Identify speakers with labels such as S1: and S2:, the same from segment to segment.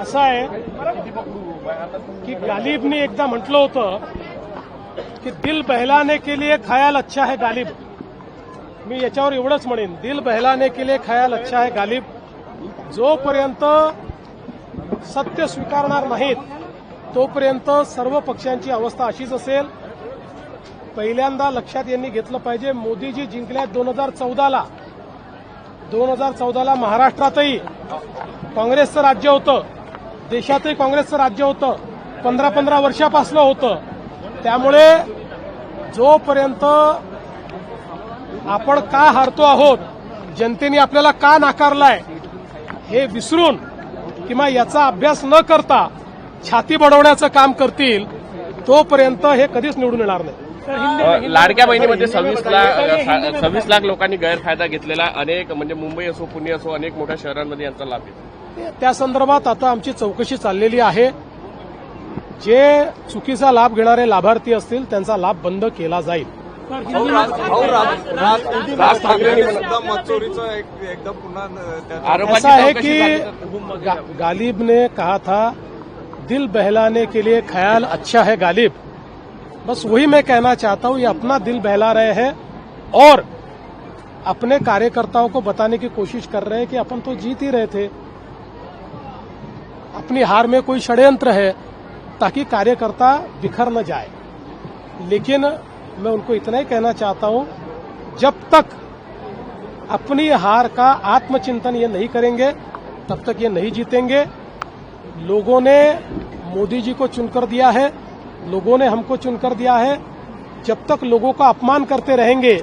S1: असं आहे की गालिबने एकदा म्हटलं होतं की दिल बहलाने के लिए खयाल अच्छा है गालिब. मी याच्यावर एवढंच म्हणेन दिल बहलाने के लिए खयाल अच्छा है गालिब. जोपर्यंत सत्य स्वीकारणार नाहीत तोपर्यंत सर्व पक्षांची अवस्था अशीच असेल. पहिल्यांदा लक्षात यांनी घेतलं पाहिजे मोदीजी जिंकल्यात दोन हजार चौदाला. दोन हजार चौदाला महाराष्ट्रातही काँग्रेसचं राज्य होतं. देशातही काँग्रेसचं राज्य होतं. पंधरा पंधरा वर्षापासलं होतं. त्यामुळे जोपर्यंत आपण का हारतो आहोत जनतेने आपल्याला का नाकारलाय हे विसरून किंवा याचा अभ्यास न करता छाती बडवण्याचं काम करतील तोपर्यंत हे कधीच निवडून येणार नाही.
S2: लाडक्या बहिणीमध्ये सव्वीस लाख सव्वीस लाख लोकांनी गैरफायदा घेतलेला अनेक म्हणजे मुंबई असो पुणे असो अनेक मोठ्या शहरांमध्ये यांचा लाभ आहे.
S1: त्या संदर्भात आता आमची चौकशी चाललेली आहे. जे चुकीचा लाभ घेणारे लाभार्थी असतील त्यांचा लाभ बंद केला जाईल.
S3: भाऊ, राज भाऊ, राज- राज- राज ठाकरेंनी सुद्धा मतचोरीचं एक- एकदा पुन्हा न- त्याचा-
S2: आरोपाची
S1: ऐसा है
S2: चौकशी
S1: कि
S2: झाली. तर-
S1: गा, गालिब ने कहा था दिल बहलाने के लिए ख्याल अच्छा है गालिब. बस वही मैं कहना चाहता हूँ, ये अपना दिल बहला रहे हैं और अपने कार्यकर्ताओं को बताने की कोशिश कर रहे हैं कि अपन तो जीत ही रहे थे। अपनी हार में कोई षड्यंत्र है, ताकि कार्यकर्ता बिखर न जाए। लेकिन मैं उनको इतना ही कहना चाहता हूँ, जब तक अपनी हार का आत्मचिंतन ये नहीं करेंगे, तब तक ये नहीं जीतेंगे। लोगों ने मोदी जी को चुनकर दिया है लोगों ने हमको चुनकर दिया है जब तक लोगों का अपमान करते रहेंगे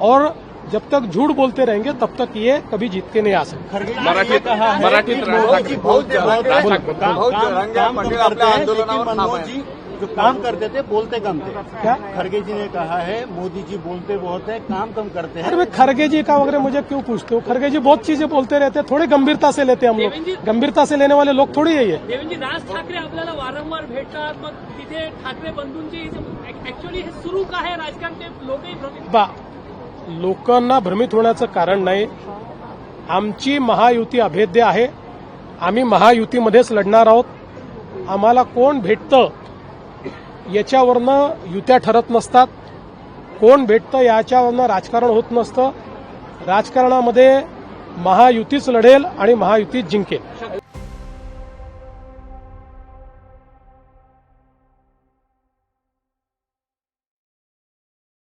S1: और जब तक झूठ बोलते रहेंगे तब तक ये कभी जीत के नहीं आ सकते
S2: मराठीत मराठीत
S4: जी काम करते थे बोलते कम थे।
S1: क्या?
S4: खड़गे जी ने कहा है मोदी जी बोलते बहुत है काम कम करते
S1: अरे
S4: हैं
S1: भाई खरगे जी का वगैरह मुझे क्यों पूछते हो? खरगे जी बहुत चीजें बोलते रहते हैं थोड़ी गंभीरता से लेते हैं हम लोग। गंभीरता से लेने वाले लोग थोड़ी है ये।
S5: देवेंद्रजी राज ठाकरे आपल्याला वारंवार भेटतात मग तिथे ठाकरे बंधूंची ऍक्च्युअली हे सुरू का आहे राजकारण? ते लोकही भ्रमित
S1: बा लोकांना भ्रमित होण्याचं कारण नाही. आमची महायुती अभेद्य आहे. आम्ही महायुतीमध्येच लढणार आहोत. आम्हाला कोण भेटतं? याच्यावरनं युत्या ठरत नसतात. कोण भेटतं याच्यावरनं राजकारण होत नसतं. राजकारणामध्ये महायुतीच लढेल आणि महायुतीच जिंकेल.